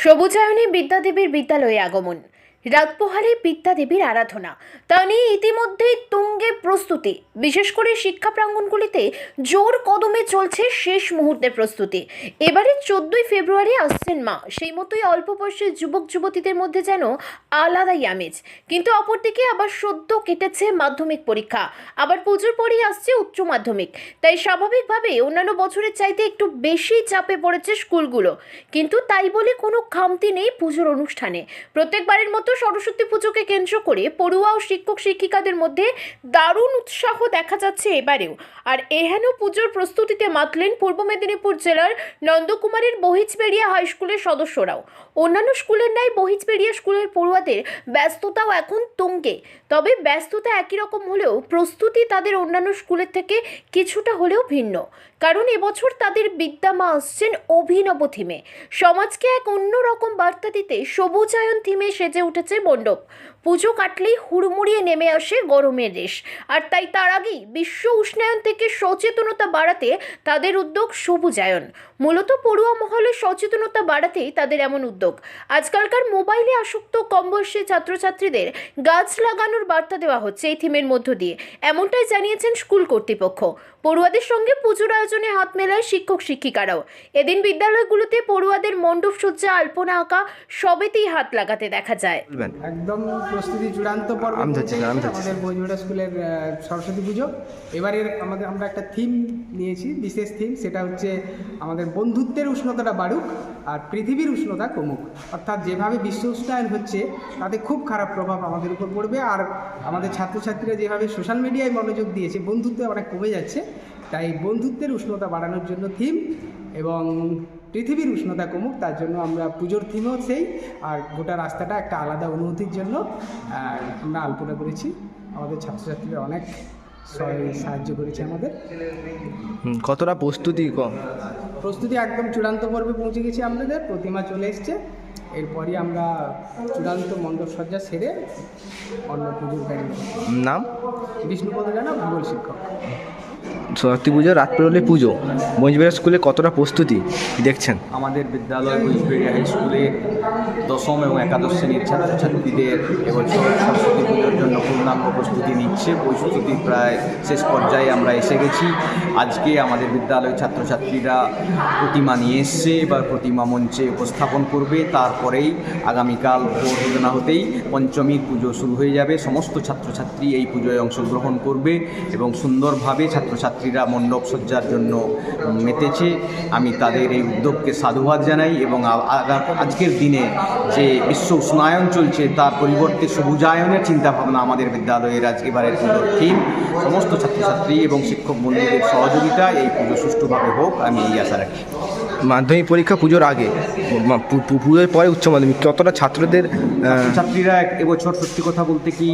সবুজায়নে বিদ্যাদেবীর বিদ্যালয়ে আগমন। রাত পোহালে বিদ্যাদেবীর আরাধনা। তা নিয়ে ইতিমধ্যেই তুঙ্গে প্রস্তুতি। বিশেষ করে শিক্ষা প্রাঙ্গণগুলিতে জোর কদমে চলছে শেষ মুহূর্তের প্রস্তুতি। এবারে চোদ্দই ফেব্রুয়ারি আসছেন মা। সেই মতোই অল্প বয়সের যুবক যুবতীদের মধ্যে যেন আলাদাই আমেজ। কিন্তু অপরদিকে আবার সদ্য কেটেছে মাধ্যমিক পরীক্ষা। আবার পুজোর পরেই আসছে উচ্চ মাধ্যমিক। তাই স্বাভাবিকভাবে অন্যান্য বছরের চাইতে একটু বেশি চাপে পড়েছে স্কুলগুলো। কিন্তু তাই বলে কোনো খামতি নেই পুজোর অনুষ্ঠানে। প্রত্যেকবারের মতো সরস্বতী পুজোকে কেন্দ্র করে পড়ুয়া ও শিক্ষক শিক্ষিকাদের মধ্যে দারুণ উৎসাহ দেখা যাচ্ছে এবারেও। আর এহেন পুজোর প্রস্তুতিতে মাতলেন পূর্ব মেদিনীপুর জেলার নন্দকুমারের বহিজবেড়িয়া হাই স্কুলের সদস্যরাও। অন্যান্য স্কুলের ন্যায় বহিজবেড়িয়া স্কুলের পড়ুয়াদের ব্যস্ততাও এখন তুঙ্গে। তবে ব্যস্ততা একই রকম হলেও প্রস্তুতি তাদের অন্যান্য স্কুলের থেকে কিছুটা হলেও ভিন্ন। কারণ এবছর তাদের বিদ্যামা আসছেন অভিনব থিমে। সমাজকে এক অন্যরকম বার্তা দিতে সবুজায়ন থিমে সেজে উঠেছে মণ্ডপ। পুজো কাটলেই হুড়মুড়িয়ে নেমে আসে গরমের রেশ। আর তাই তার আগেই বিশ্ব উষ্ণায়ন থেকে সচেতনতা বাড়াতে তাদের উদ্যোগ সবুজায়ন। মূলত পড়ুয়া মহলে সচেতনতা বাড়াতেই তাদের এমন উদ্যোগ। আজকালকার মোবাইলে আসক্ত কম বয়সী ছাত্রছাত্রীদের গাছ লাগানোর বার্তা দেওয়া হচ্ছে এই থিমের মধ্য দিয়ে। এমনটাই জানিয়েছেন স্কুল কর্তৃপক্ষ। পড়ুয়াদের সঙ্গে পুজোর আয়োজনে হাত মেলায় শিক্ষক শিক্ষিকারাও। এদিন বিদ্যালয়গুলোতে পড়ুয়াদের মণ্ডপ সজ্জা আলপনা আঁকা সবেতেই হাত লাগাতে দেখা যায়। বলবেন? একদম প্রস্তুতি চূড়ান্ত পর্ব আমি ধরছি, আমি ধরছি। আমাদের বইজোড়া স্কুলের সরস্বতী পুজো। এবারের আমাদের আমরা একটা থিম নিয়েছি বিশেষ থিম সেটা হচ্ছে আমাদের বন্ধুত্বের উষ্ণতাটা বাড়ুক আর পৃথিবীর উষ্ণতা কমুক। অর্থাৎ যেভাবে বিশ্ব উষ্ণায়ন হচ্ছে তাতে খুব খারাপ প্রভাব আমাদের উপর পড়বে। আর আমাদের ছাত্রছাত্রীরা যেভাবে সোশ্যাল মিডিয়ায় মনোযোগ দিয়েছে বন্ধুত্ব অনেক কমে যাচ্ছে তাই বন্ধুত্বের উষ্ণতা বাড়ানোর জন্য থিম এবং পৃথিবীর উষ্ণতা কমুক তার জন্য আমরা পুজোর থিমও সেই আর গোটা রাস্তাটা একটা আলাদা অনুভূতির জন্য আমরা আলপনা করেছি। আমাদের ছাত্রছাত্রীরা অনেক সাহায্য করেছে আমাদের। কতটা প্রস্তুতি কম? প্রস্তুতি একদম চূড়ান্ত পর্বে পৌঁছে গেছি আমাদের প্রতিমা চলে এসছে। এরপরই আমরা চূড়ান্ত মণ্ডপ সজ্জা সেরে অন্য পুজোর গাড়ি নাম? বিষ্ণুপদ জানা ভূগোল শিক্ষক। সরস্বতী পুজো রাত পেরোলে পুজো। মঞ্জবেড়া স্কুলে কতটা প্রস্তুতি দেখছেন? আমাদের বিদ্যালয় কুচবিহার হাই স্কুলের দশম এবং একাদশ শ্রেণির ছাত্রছাত্রীদের এবছর সরস্বতী পুজোর জন্য পূর্ণাঙ্গ প্রস্তুতি নিচ্ছে। প্রস্তুতি প্রায় শেষ পর্যায়ে আমরা এসে গেছি। আজকে আমাদের বিদ্যালয়ের ছাত্রছাত্রীরা প্রতিমা নিয়ে এসছে, এবার প্রতিমা মঞ্চে উপস্থাপন করবে। তারপরেই আগামীকাল ভোর হতেই পঞ্চমীর পুজো শুরু হয়ে যাবে। সমস্ত ছাত্রছাত্রী এই পুজোয় অংশগ্রহণ করবে এবং সুন্দরভাবে ছাত্রছাত্রীরা মণ্ডপ সজ্জার জন্য মেতেছে। আমি তাদের এই উদ্যোগকে সাধুবাদ জানাই এবং আজকের দিনে যে বিশ্ব উষ্ণায়ন চলছে, তার পরিবর্তে সবুজায়নের চিন্তাভাবনা আমাদের বিদ্যালয়ের আজ এবারের পুজোর থিম সমস্ত ছাত্রছাত্রী এবং শিক্ষক বন্ধুদের সহযোগিতা এই পুজো সুষ্ঠুভাবে হোক, আমি এই আশা রাখি। মাধ্যমিক পরীক্ষা পুজোর আগে পুজোর পরে উচ্চ মাধ্যমিক কতটা ছাত্রদের ছাত্রীরা এবছর সত্যি কথা বলতে কি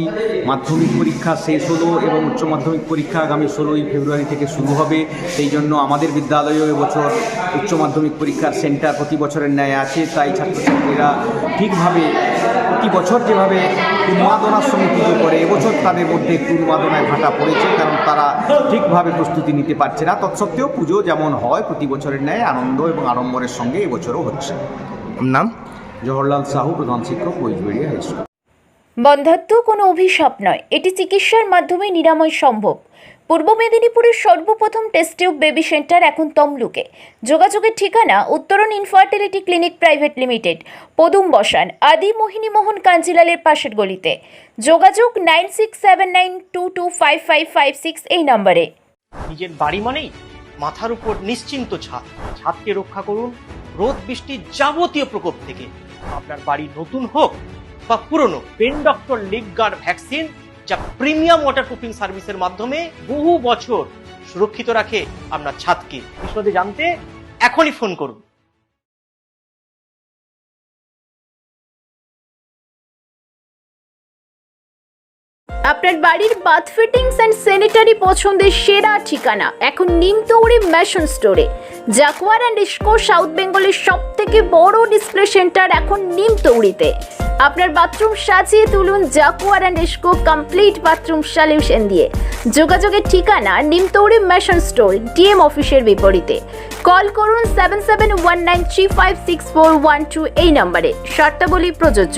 মাধ্যমিক পরীক্ষা শেষ হলো এবং উচ্চ মাধ্যমিক পরীক্ষা আগামী ষোলোই ফেব্রুয়ারি থেকে শুরু হবে। সেই জন্য আমাদের বিদ্যালয়েও এবছর উচ্চ মাধ্যমিক পরীক্ষার সেন্টার প্রতি বছরের ন্যায় আছে। তাই ছাত্রছাত্রীরা ঠিকভাবে প্রতি বছর যেভাবে উন্মাদনার সঙ্গে পুজো করে, এবছর তাদের মধ্যে একটু উন্মাদনায় ভাটা পড়েছে, কারণ তারা ঠিকভাবে প্রস্তুতি নিতে পারছে না। তৎসত্ত্বেও পুজো যেমন হয়, প্রতি বছরের ন্যায় আনন্দ এবং আড়ম্বরের সঙ্গে এবছরও হচ্ছে। নাম? জওহরলাল সাহু, প্রধান শিক্ষক বৈজবেড়িয়া হাই স্কুল। বন্ধাত্ম কোনো অভিশাপ নয়। এটি চিকিৎসার মাধ্যমে নিরাময় সম্ভব। পূর্ব মেদিনীপুরের সর্বপ্রথম টেস্ট টিউব বেবি সেন্টার এখন তমলুকে। যোগাযোগের ঠিকানা উত্তরণ ইনফার্টিলিটি ক্লিনিক প্রাইভেট লিমিটেড পদুম বসান, আদি মোহিনী মোহন কাঞ্জিলালের পাশের গলিতে। যোগাযোগ nine six seven nine two two five five five six এই নম্বরে। নিজের বাড়ি মানেই মাথার উপর নিশ্চিন্ত ছাদ। ছাদকে রক্ষা করুন রোদ বৃষ্টির যাবতীয় প্রকোপ থেকে। আপনার বাড়ি নতুন হোক বা পুরনো, pen doctor leak guard vaccine যা প্রিমিয়াম ওয়াটারপ্রুফিং সার্ভিসের মাধ্যমে বহু বছর সুরক্ষিত রাখে আপনার ছাদকে। বিশদে জানতে এখনই ফোন করুন। আপনার বাড়ির বাথ ফিটিংস অ্যান্ড স্যানিটারি পছন্দের সেরা ঠিকানা এখন নিমতৌড়ি ম্যাশন স্টোরে। জাকুয়ার অ্যান্ড ইস্কো সাউথ বেঙ্গলের সব থেকে বড় ডিসপ্লে সেন্টার এখন নিমতৌড়িতে। আপনার বাথরুম সাজিয়ে তুলুন Jaquar and Essco complete bathroom solution দিয়ে। যোগাযোগের ঠিকানা নিমতৌড়ি মেশন স্টোর, ডিএম অফিসের বিপরীতে। কল করুন seven seven one nine three five six four one two এই নম্বরে। শর্তাবলী প্রযোজ্য।